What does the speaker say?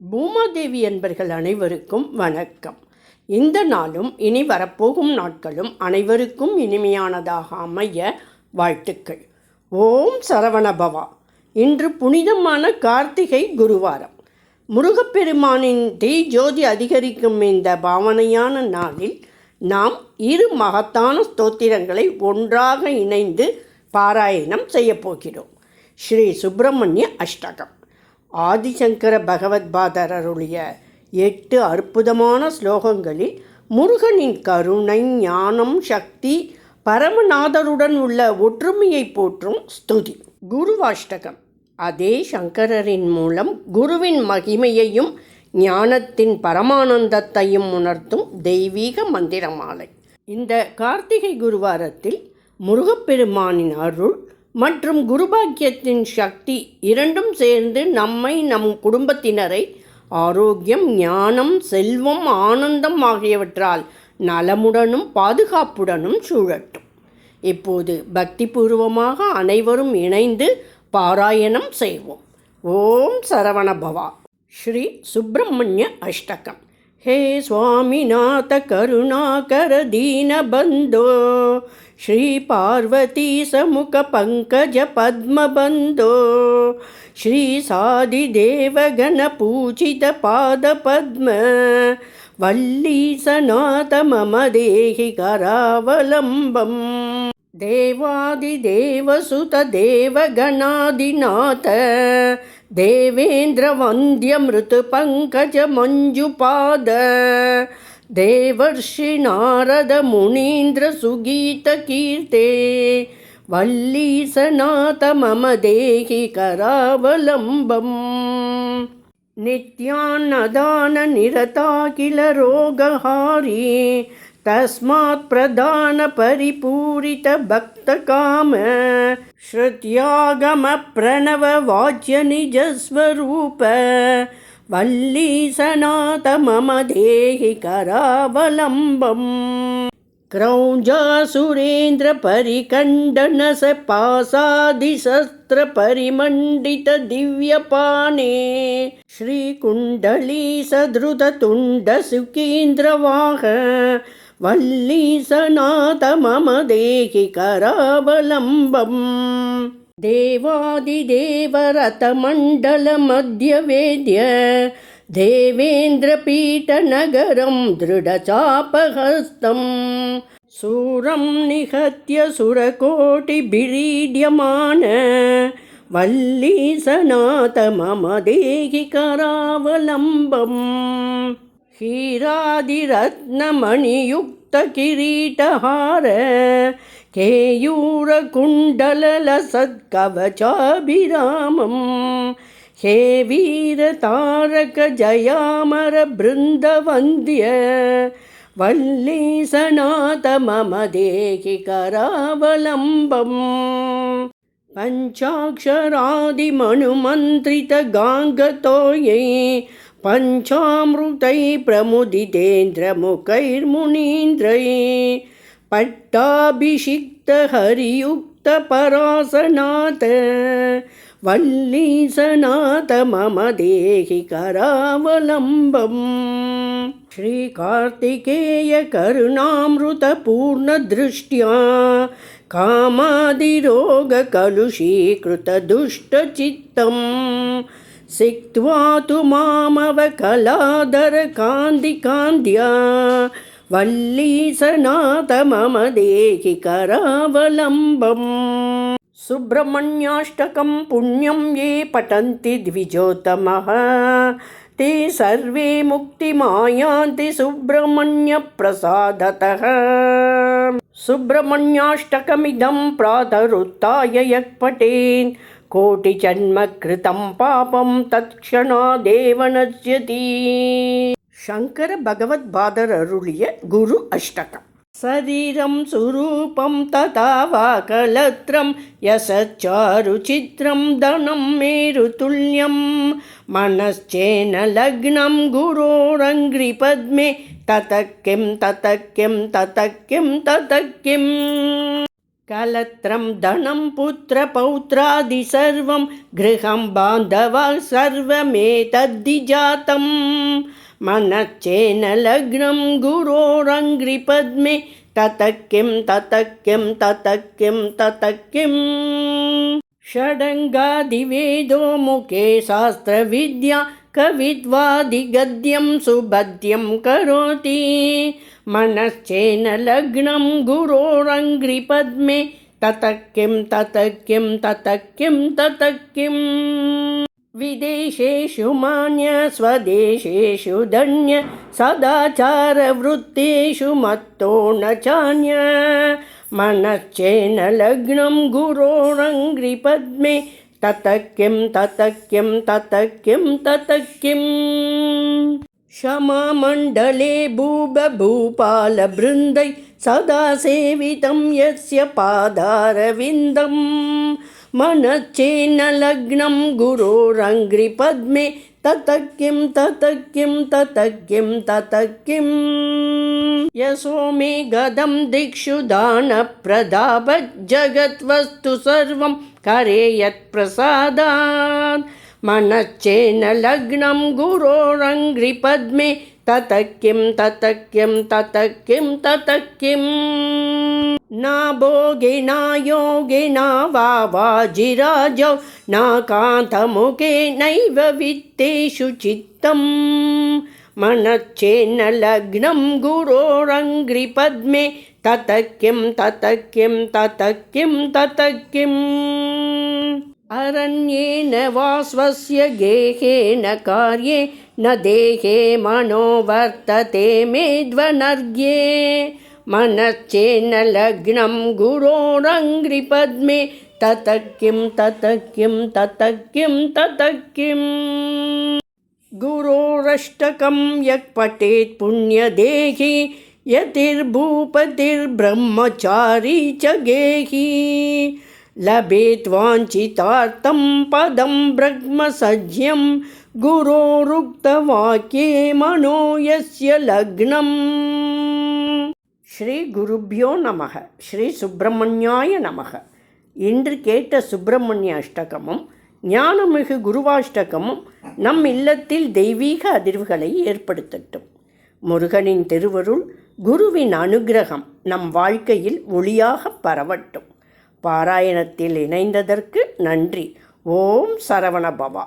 பூமாதேவி என்பர்கள் அனைவருக்கும் வணக்கம். இந்த நாளும் இனி வரப்போகும் நாட்களும் அனைவருக்கும் இனிமையானதாக அமைய வாழ்த்துக்கள். ஓம் சரவணபவா இன்று புனிதமான கார்த்திகை குருவாரம். முருகப்பெருமானின் தீ ஜோதி அதிகரிக்கும் இந்த பாவனையான நாளில் நாம் இரு மகத்தான ஸ்தோத்திரங்களை ஒன்றாக இணைந்து பாராயணம் செய்யப் போகிறோம் ஸ்ரீ சுப்பிரமணிய அஷ்டகம். ஆதிசங்கர பகவத்பாதர் அருளிய எட்டு அற்புதமான ஸ்லோகங்களில் முருகனின் கருணை ஞானம் சக்தி பரமநாதருடன் உள்ள ஒற்றுமையை போற்றும் ஸ்துதி. குருவாஷ்டகம் அதே சங்கரரின் மூலம் குருவின் மகிமையையும் ஞானத்தின் பரமானந்தத்தையும் உணர்த்தும் தெய்வீக மந்திரமாலை. இந்த கார்த்திகை குருவாரத்தில் முருகப்பெருமானின் அருள் மற்றும் குருபாக்கியத்தின் சக்தி இரண்டும் சேர்ந்து நம்மை நம் குடும்பத்தினரை ஆரோக்கியம் ஞானம் செல்வம் ஆனந்தம் ஆகியவற்றால் நலமுடனும் பாதுகாப்புடனும் சூழட்டும். இப்போது பக்திபூர்வமாக அனைவரும் இணைந்து பாராயணம் செய்வோம். ஓம் சரவணபவா ஸ்ரீ சுப்பிரமணிய அஷ்டகம். हे स्वामिनाथ करुणाकर दीनबन्धो श्रीपार्वतीसमुखपङ्कजपद्मबन्धो श्रीसादिदेवगणपूजितपादपद्म वल्लीसनाथ मम देहि करावलम्बम् देवादिदेवसुतदेवगणादिनाथ देवेन्द्रवन्द्यमृतपङ्कजमञ्जुपाद देवर्षिनारदमुनीन्द्रसुगीतकीर्ते वल्लीसनाथ मम देहि करावलम्बम् नित्यान्नदाननिरता किल रोगहारी तस्मात् प्रदानपरिपूरितभक्तकाम श्रुत्यागमप्रणववाच्यनिजस्वरूप वल्लीसनाथ मम देहि करावलम्बम् क्रौञ्जासुरेन्द्रपरिकण्डनसपासादिशस्त्रपरिमण्डितदिव्यपाने श्रीकुण्डलीसधृततुण्डसुकीन्द्रवाह वल्लीसनाथ मम देहि करावलम्बम् देवादिदेवरथमण्डलमध्यवेद्य देवेन्द्रपीठनगरं दृढचापहस्तं सूरं निहत्य सुरकोटिभिरीड्यमान वल्लीसनाथ मम देहि करावलम्बम् हीरादिरत्नमणियुक्तकिरीटहार केयूरकुण्डललसत्कवचाभिरामम् हे वीरतारकजयामरबृन्दवन्द्य वल्लीसनाथ मम देहि करावलम्बम् पञ्चाक्षरादिमनुमन्त्रितगाङ्गतोयै पञ्चामृतैः प्रमुदितेन्द्रमुखैर्मुनीन्द्रैः पट्टाभिषिक्तहरियुक्तपरासनाथ वल्लीसनाथ मम देहि करावलम्बम् श्रीकार्तिकेयकरुणामृतपूर्णदृष्ट्या कामादिरोगकलुषीकृतदुष्टचित्तम् सिक्त्वा तु मामवकलाधरकान्दिकान्द्या वल्लीसनाथ मम देहि करावलम्बम्। सुब्रह्मण्याष्टकं पुण्यं ये पठन्ति द्विजोत्तमः। ते सर्वे मुक्तिमायान्ति सुब्रह्मण्यप्रसादतः। सुब्रह्मण्याष्टकमिदं प्रातरुत्थाय यः पठेन् कोटिजन्मकृतं पापं तत्क्षणादेव नश्यति शङ्कर भगवद्बादर अरुळिय गुरु अष्टकम् शरीरं सुरूपं तथा वाकलत्रं यसच्चारुचित्रं धनं मेरुतुल्यं मनश्चेन लग्नं गुरोरङ्घ्रिपद्मे ततः किं ततः किं ततः किं ततः किम् कलत्रं धनं पुत्रपौत्रादि सर्वं गृहं बान्धवः सर्वमेतद्दिजातं मनश्चेन लग्नं गुरोरङ्घ्रिपद्मे ततः किं ततः किं ततः किं ततः किम् षडङ्गादिवेदो मुखे शास्त्रविद्या कवित्वादिगद्यं सुबद्यं करोति मनश्चेन लग्नं गुरोरङ्घ्रिपद्मे ततः किं ततः किं ततः किं ततः किम् विदेशेषु मान्य स्वदेशेषु धन्य सदाचारवृत्तेषु मत्तो न चान्य मनश्चेन लग्नं गुरोरङ्घ्रिपद्मे ततः किं ततः किं ततः किं ततः किम् क्षमामण्डले भूबभूपालबृन्दै सदा सेवितं यस्य पादारविन्दम् मनश्चेन्न लग्नं गुरोरङ्घ्रिपद्मे ततः किं ततः किं यशो मे गदं दिक्षु दानप्रदापज्जगद्वस्तु सर्वं करे यत्प्रसादात् मनश्चेन्न लग्नं गुरोरङ्घ्रिपद्मे ततः किं ततः किं ततः किं ततः किम् न भोगे न योगे न वा वाजिराजौ न कान्तमुखे नैव वित्तेषु चित्तम् मनश्चेन्न लग्नं गुरोरङ्घ्रिपद्मे ततः किं ततः किं ततः किं ततः किम् अरण्येन वा स्वस्य गेहेन कार्ये न देहे मनो वर्तते मेध्वनर्घ्ये मनश्चेन्न लग्नं गुरोरङ्घ्रिपद्मे ततः किं ततः किं ततः किं ततः किम् गुरोरष्टकं यः पठेत् पुण्यदेहि यतिर्भूपतिर्ब्रह्मचारी च गेहि लभेत् वाञ्छितार्थं पदं ब्रह्मसज्यं गुरोरुक्तवाक्ये मनो यस्य लग्नम् ஸ்ரீ குருப்யோ நமக ஸ்ரீ சுப்பிரமணியாய நமக இன்று கேட்ட சுப்பிரமணிய அஷ்டகமும் ஞானமிகு குருவாஷ்டகமும் நம் இல்லத்தில் தெய்வீக அதிர்வுகளை ஏற்படுத்தட்டும். முருகனின் திருவருள் குருவின் அனுகிரகம் நம் வாழ்க்கையில் ஒளியாக பரவட்டும். பாராயணத்தில் இணைந்ததற்கு நன்றி. ஓம் சரவண பவா